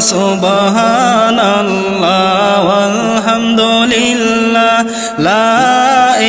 ইল্লাল্লাহ সুবহানাল্লাহ আলহামদুলিল্লাহ লা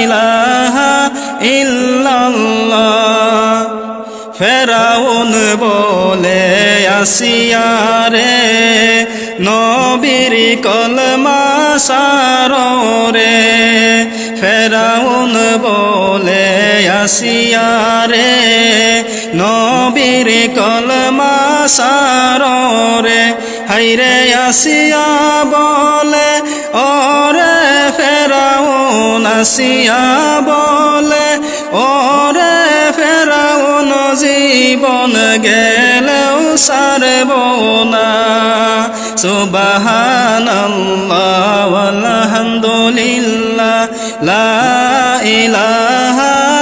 ইলাহা ইল্লাল্লাহ। ফেরাউন বলে আসিয়ারে নবীর কলমা সারে ফেরাউন বলে আসিয়ারে, নবীর কলমা সারে হাইরে আসিয়া বলে, ওরে ফেরাউন আসিয়া বলে, ওরে ফেরাউন জীবন গেলেও সারব না। সুবহানাল্লাহ আলহামদুলিল্লাহ লা ইলাহা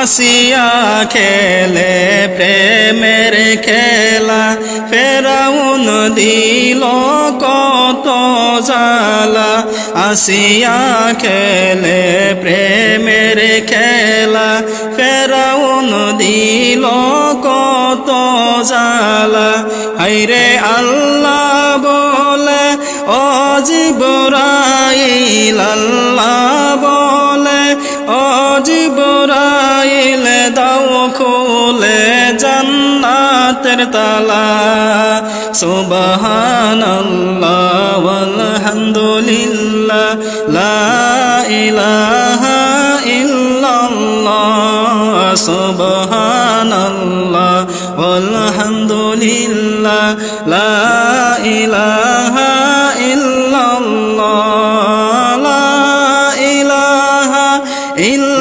আসিয়া খেলে প্রেমের খেলা। ফেরাউন দিল কত জালা আসিয়া খেলে প্রেমের খেলা। ফেরাউন দিল কত জালা হাইরে আল্লাহ বলে ও জিবরাইল, আল্লাহ বলে জান্নাতের তালা। সুবহানাল্লাহ আলহামদুলিল্লাহ লা ইলাহা ইল্লাল্লাহ, সুবহানাল্লাহ আলহামদুলিল্লাহ লা ইলাহা ইল্লাল্লাহ, লা ইলাহা ইল্লা